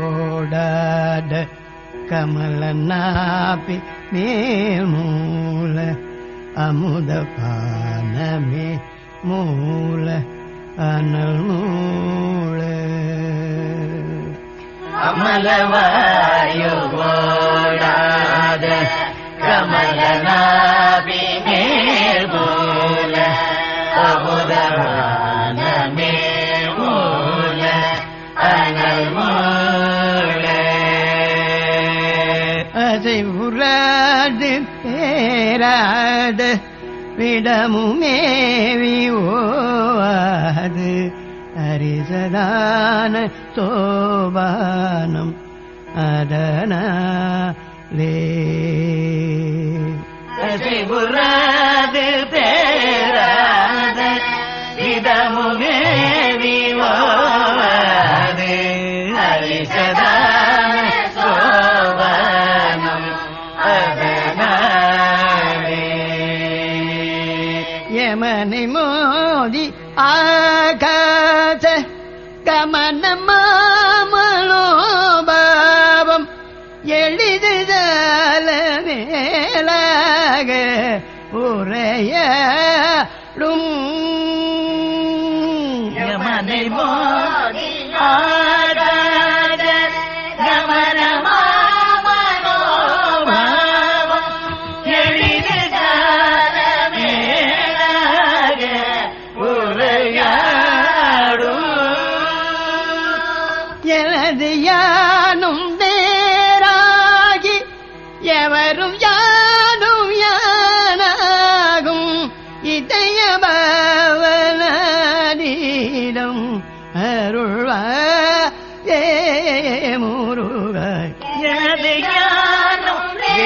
அமலவாயோடாட கமல நாபி மேல்மூல அமுத பானமே மூல அனல் மூல. அமலவாயோடாட നേരാട് വിടമുമേവി ഓവാത് ഹരിസദാന സോപാനം അതന ലേ പുറാതിൽ തേ ஆகாச கமனமாமலோபாவம் எளிதுதல மேலாக உரையடும். மனை மோ எனது யானும் வேறாகி எவரும் யானும் யானாகும். இதயபவனீடம் அருள்வா ஏ முருக. எனது யானும் வே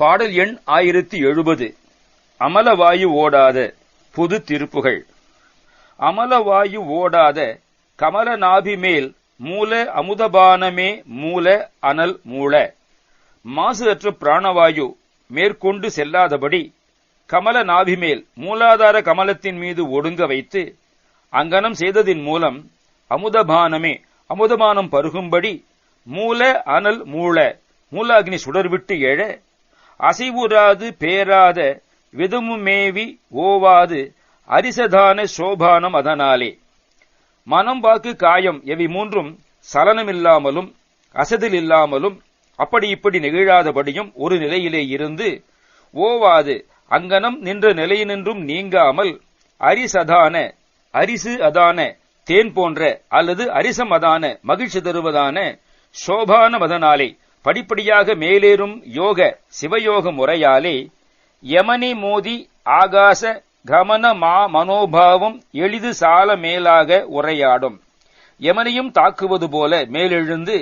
பாடல் எண் ஆயிரத்தி எழுபது. அமலவாயு ஓடாத புது திருப்புகள். அமலவாயு ஓடாத கமலநாபி மேல் மூல அமுதபானமே மூல அனல் மூல. மாசுஅற்ற பிராணவாயு மேற்கொண்டு செல்லாதபடி கமல நாபி மேல் மூலாதார கமலத்தின் மீது ஒடுங்க வைத்து அங்கனம் செய்ததின் மூலம் அமுதபானமே அமுதபானம் பருகும்படி மூல அனல் மூல மூலாகினி சுடர்விட்டு எழ அசைவுறாது பேராத விதுமுமேவி ஓவாது அரிசதான சோபானம் அதனாலே. மனம் வாக்கு காயம் எவை மூன்றும் சலனமில்லாமலும் அசதில் இல்லாமலும் அப்படி இப்படி நெகிழாதபடியும் ஒரு நிலையிலே இருந்து ஓவாது அங்கனம் நின்ற நிலையினின்றும் நீங்காமல் அரிசதான அரிசு அதான தேன் போன்ற அல்லது அரிசம் அதான மகிழ்ச்சி தருவதான சோபான மதனாலே படிப்படியாக மேலேறும் யோக சிவயோக முறையாலே யமனி மோதி ஆகாச கமன மா மனோபாவம் எளிது சால மேலாக உரையாடும். யமனையும் தாக்குவது போல மேலெழுந்து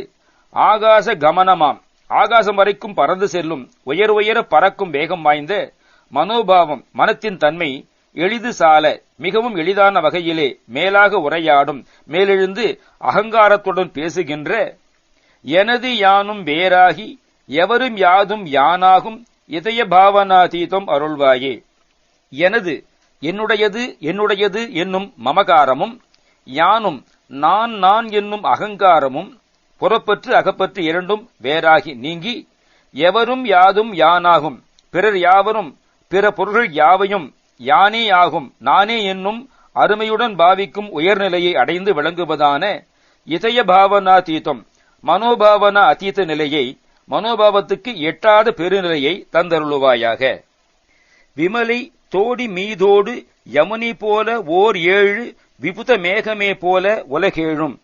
ஆகாச கமனமாம். ஆகாசம் வரைக்கும் பறந்து செல்லும் உயர் உயர பறக்கும் வேகம் வாய்ந்த மனோபாவம் மனத்தின் தன்மை எளிது சால மிகவும் எளிதான வகையிலே மேலாக உரையாடும். மேலெழுந்து அகங்காரத்துடன் பேசுகின்ற எனது யானும் வேறாகி எவரும் யாதும் யானாகும் இதய பாவனாதீதம் அருள்வாயே. எனது என்னுடையது என்னுடையது என்னும் மமகாரமும் யானும் நான் நான் என்னும் அகங்காரமும் புறப்பற்று அகப்பற்று இரண்டும் வேறாகி நீங்கி எவரும் யாதும் யானாகும் பிறர் யாவரும் பிற பொருள்கள் யாவையும் யானே ஆகும் நானே என்னும் அருமையுடன் பாவிக்கும் உயர்நிலையை அடைந்து விளங்குவதான இதய பாவனாதீதம். மனோபாவன அதீத நிலையை மனோபாவத்துக்கு எட்டாத பெருநிலையை தந்தருளுவாயாக. விமலை தோடி மீதோடு யமுனி போல ஓர் ஏழு விபுத மேகமே போல உலகேழும்.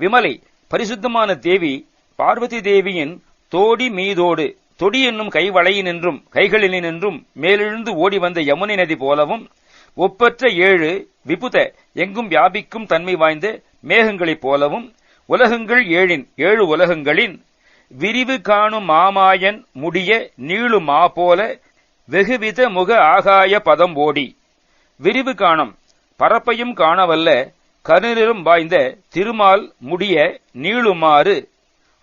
விமலை பரிசுத்தமான தேவி பார்வதி தேவியின் தோடி மீதோடு தொடி என்னும் கைவளையினின்றும் கைகளினின்றும் மேலெழுந்து ஓடி வந்த யமுனை நதி போலவும் ஒப்பற்ற ஏழு விபுத எங்கும் வியாபிக்கும் தன்மை வாய்ந்த மேகங்களைப் போலவும் உலகங்கள் ஏழின் ஏழு உலகங்களின் விரிவு காணும் மாமாயன் முடிய நீளு மா போல வெகுவித முக ஆகாய பதம் ஓடி விரிவு காணும் பரப்பையும் காணவல்ல கருநிறம் வாய்ந்த திருமால் முடிய நீளுமாறு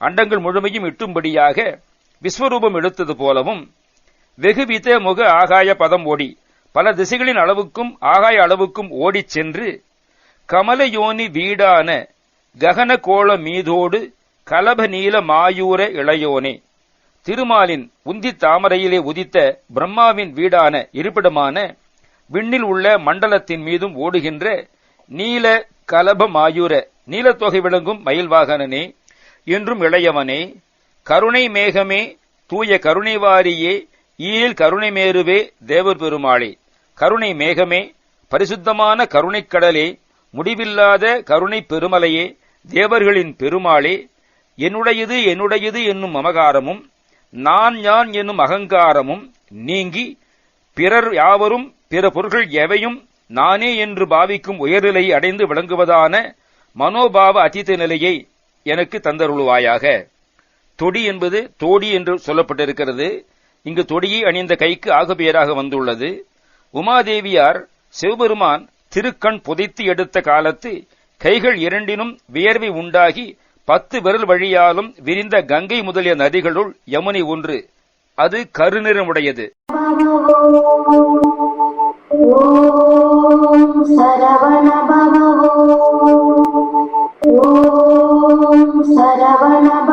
அண்டங்கள் முழுமையும் இட்டும்படியாக விஸ்வரூபம் எடுத்தது போலவும் வெகுவித முக ஆகாய பதம் ஓடி. பல திசைகளின் அளவுக்கும் ஆகாய அளவுக்கும் ஓடிச் சென்று கமலயோனி வீடான ககன கோள மீதோடு கலப நீல மாயூர இளையோனே. திருமாலின் உந்தி தாமரையிலே உதித்த பிரம்மாவின் வீடான இருப்பிடமான விண்ணில் உள்ள மண்டலத்தின் மீதும் ஓடுகின்ற நீல கலப மாயூர நீலத்தொகை விளங்கும் மயில்வாகனனே என்றும் இளையவனே கருணை மேகமே தூய கருணைவாரியே ஈழில் கருணை மேருவே தேவர் பெருமாளே. கருணை மேகமே பரிசுத்தமான கருணைக்கடலே முடிவில்லாத கருணை பெருமலையே தேவர்களின் பெருமாளே என்னுடையது என்னுடையது என்னும் மமகாரமும் நான் யான் என்னும் அகங்காரமும் நீங்கி பிறர் யாவரும் பிற பொருள்கள் எவையும் நானே என்று பாவிக்கும் உயர்நிலையை அடைந்து விளங்குவதான மனோபாவ அதீத நிலையை எனக்கு தந்தருளுவாயாக. தொடி என்பது தோடி என்று சொல்லப்பட்டிருக்கிறது. இங்கு தொடியை அணிந்த கைக்கு ஆகுபெயராக வந்துள்ளது. உமாதேவியார் சிவபெருமான் திருக்கண் புதைத்து எடுத்த காலத்து கைகள் இரண்டினும் வியர்வை உண்டாகி பத்து விரல் வழியாலும் விரிந்த கங்கை முதலிய நதிகளுள் யமுனை ஒன்று. அது கருநிறமுடையது. சரவண